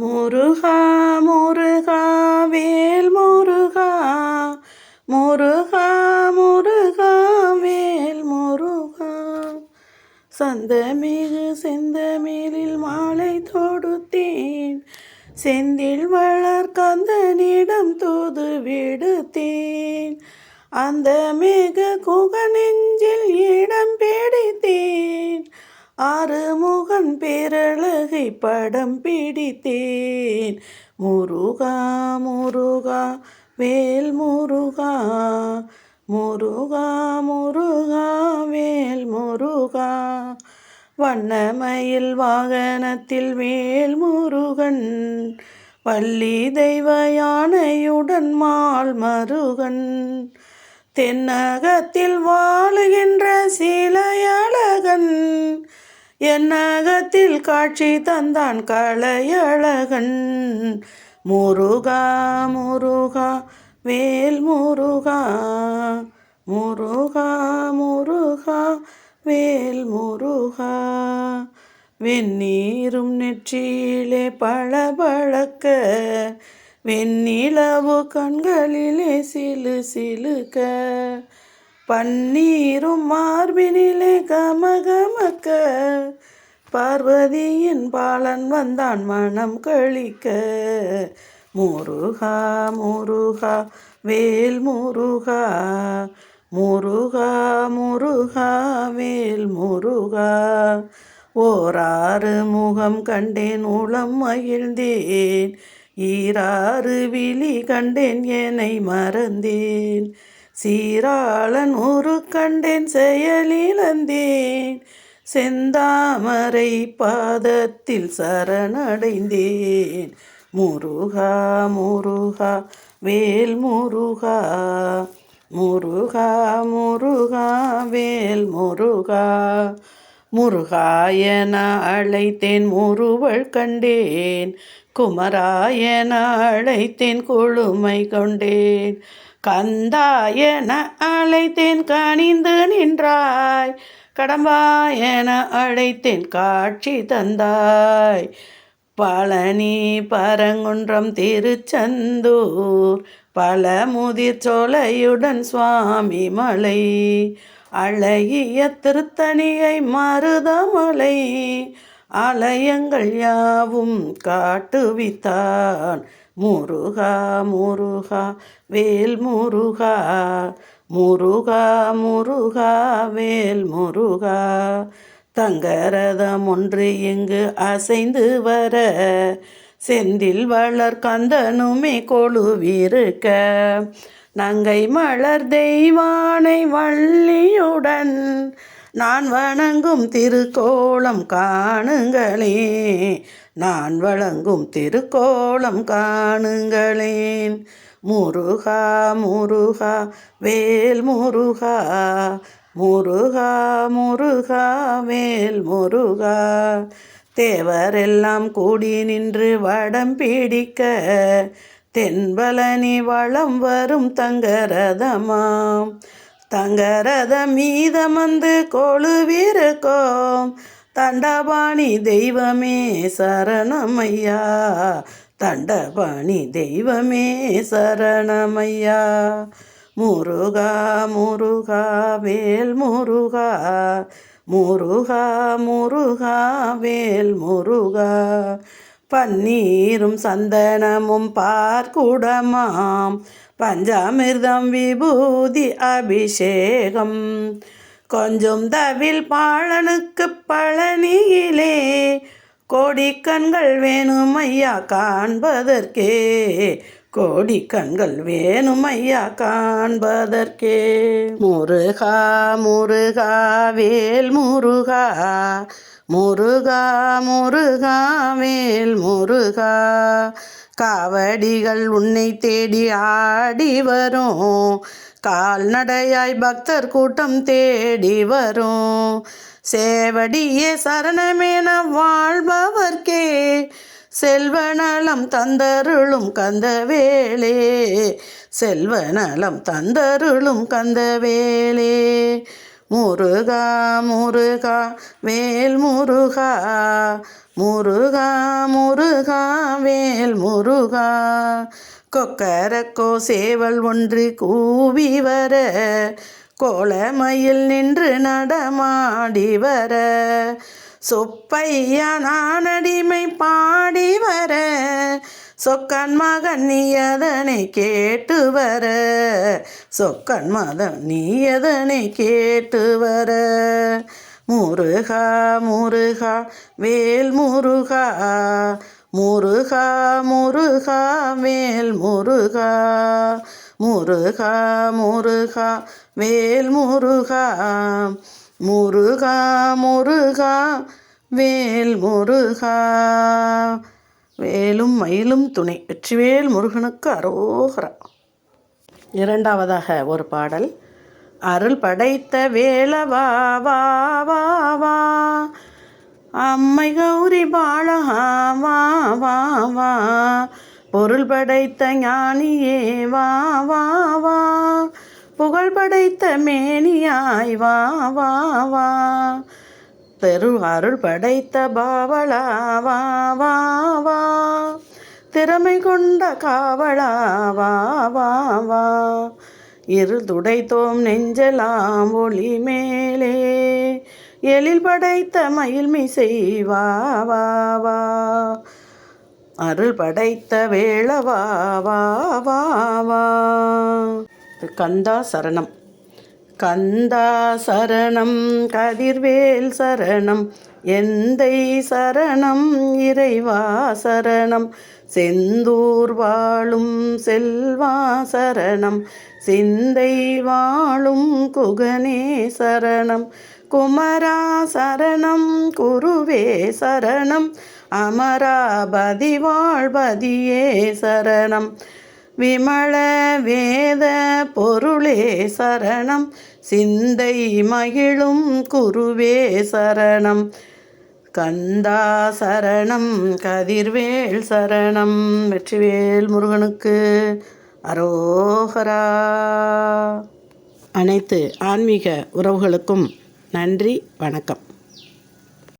முருகா முருகா வேல் முருகா. முருகா முருகா வேல் முருகா. சந்தமிகு செந்தமேலில் மாலை தொடுத்தேன். செந்தில் வளர் கந்தனிடம் தூது விடுத்தேன். அந்த மிக குக நெஞ்சில் இடம் பிடித்தேன். ஆறுமுகன் பேரழகை படம் பிடித்தேன். முருகா முருகா வேல் முருகா முருகா முருகா வேல் முருகா. வண்ணமயில் வாகனத்தில் வேல் முருகன் வள்ளி தெய்வ யானையுடன் மால் மருகன். தென்னகத்தில் வாழுகின்ற சிலையழகன் என் அகத்தில் காட்சி தந்தான் கலையழகன். முருகா முருகா வேல் முருகா. முருகா முருகா வேல் முருகா. வெந்நீரும் நெற்றியிலே பளபளக்க வெண்ணிலவு கண்களிலே சிலு சிலுக்க. பன்னீரும் மார்பினிலே கா பார்வதியின் பாலன் வந்தான் மனம் கழிக்க. முருகா முருகா வேல் முருகா முருகா முருகா வேல் முருகா ஓராறு முகம் கண்டேன் உளம் மகிழ்ந்தேன் ஈராறு விழி கண்டேன் என்னை மறந்தேன் சீராளன் ஒரு கண்டேன் செயலிழந்தேன் செந்தாமரை பாதத்தில் சரணடைந்தேன். முருகா முருகா வேல் முருகா முருகா முருகா வேல் முருகா. முருகாயன அழைத்தேன் முருவள் கண்டேன். குமராயன அழைத்தேன் கொழுமை கொண்டேன். கந்தாயன அழைத்தேன் கனிந்து நின்றாய். கடம்பா என அழைத்தேன் காட்சி தந்தாய். பழனி பரங்குன்றம் திருச்செந்தூர் பல முதிர் சோலையுடன் சுவாமி மலை அழகிய திருத்தணியை மருதமலை ஆலயங்கள் யாவும் காட்டுவித்தான். முருகா முருகா வேல் முருகா முருகா முருகா வேல் முருகா தங்கரதம் ஒன்று இங்கு அசைந்து வர செந்தில் வளர் கந்தனுமே கொழுவிருக்க நங்கை மலர் தெய்வானை வள்ளியுடன் நான் வணங்கும் திருக்கோளம் காணுங்களே. நான் வழங்கும் திருக்கோளம் காணுங்களேன். முருகா முருகா வேல் முருகா. முருகா முருகா வேல் முருகா. தேவரெல்லாம் கூடி நின்று வடம் பிடிக்க. தென்பலனி வளம் வரும் தங்கரதமாம். தங்கரதம் மீதமந்து கொழுவிருக்கோம். தண்டபாணி தெய்வமே சரணமையா. தண்டபாணி தெய்வமே சரணமையா. முருகா முருகா வேல் முருகா. முருகா முருகா வேல் முருகா. பன்னீரும் சந்தனமும் பார்க்குடமாம் பஞ்சாமிர்தம் விபூதி அபிஷேகம். கொஞ்சம் தவில் பாலனுக்கு பழனியிலே கோடிக்கண்கள் வேணும் ஐயா காண்பதற்கே கோடிக்கண்கள் வேணும் ஐயா காண்பதற்கே. முருகா முருகா வேல் முருகா முருகா முருகா வேல் முருகா காவடிகள் உன்னை தேடி ஆடி வரும். கால்நடையாய் பக்தர் கூட்டம் தேடி வரும். சேவடியே சரணமேன வாழ்பவர்க்கே. செல்வநலம் தந்தருளும் கந்தவேளே செல்வநலம் தந்தருளும் கந்தவேளே முருகா முருகா வேல் முருகா. முருகா முருகா வேல் முருகா. கொக்கரக்கோ சேவல் ஒன்று கூவி வர கோலமையில் நின்று நடமாடி வர. சொப்பையா நானடிமை பாடி வர சொக்கன் மகன் நீ எதனை கேட்டு வர? சொக்கன் மதன் நீ எதனை கேட்டு வர? முருகா முருகா வேல் முருகா. முருகா முருகா வேல் முருகா. முருகா முருகா வேல் முருகா. முருகா முருகா வேல் முருகா. வேலும் மயிலும் துணை வெற்றிவேல் முருகனுக்கு அரோகரா. இரண்டாவதாக ஒரு பாடல். அருள் படைத்த வேலவா வா வா வா. அம்மை கௌரி பாலகா வா வா வா. பொருள் படைத்த ஞானியே வா வா வா. புகழ் படைத்த மேனியாய் வா வா வா. தெரு அருள் படைத்த பாவளாவா வா வா திறமை கொண்ட காவலா வா வா வா. இரு துடைத்தோம் நெஞ்சலாம் ஒளி மேலே எழில் படைத்த மயில் மிசை வா வா வா. அருள் படைத்த வேளவா வா வா வா. கந்தா சரணம். கந்தா சரணம் கதிர்வேல் சரணம் எந்தை சரணம் இறைவா சரணம் செந்தூர் வாழும் செல்வா சரணம் சிந்தை வாழும் குகனே சரணம் குமரா சரணம் குருவே சரணம் அமராபதி வாழ்பதியே சரணம். விமல வேத பொருளே சரணம். சிந்தை மகிழும் குருவே சரணம். கந்தா சரணம் கதிர்வேல் சரணம். வெற்றிவேல் முருகனுக்கு அரோகரா. அனைத்து ஆன்மீக உறவுகளுக்கும் நன்றி வணக்கம்.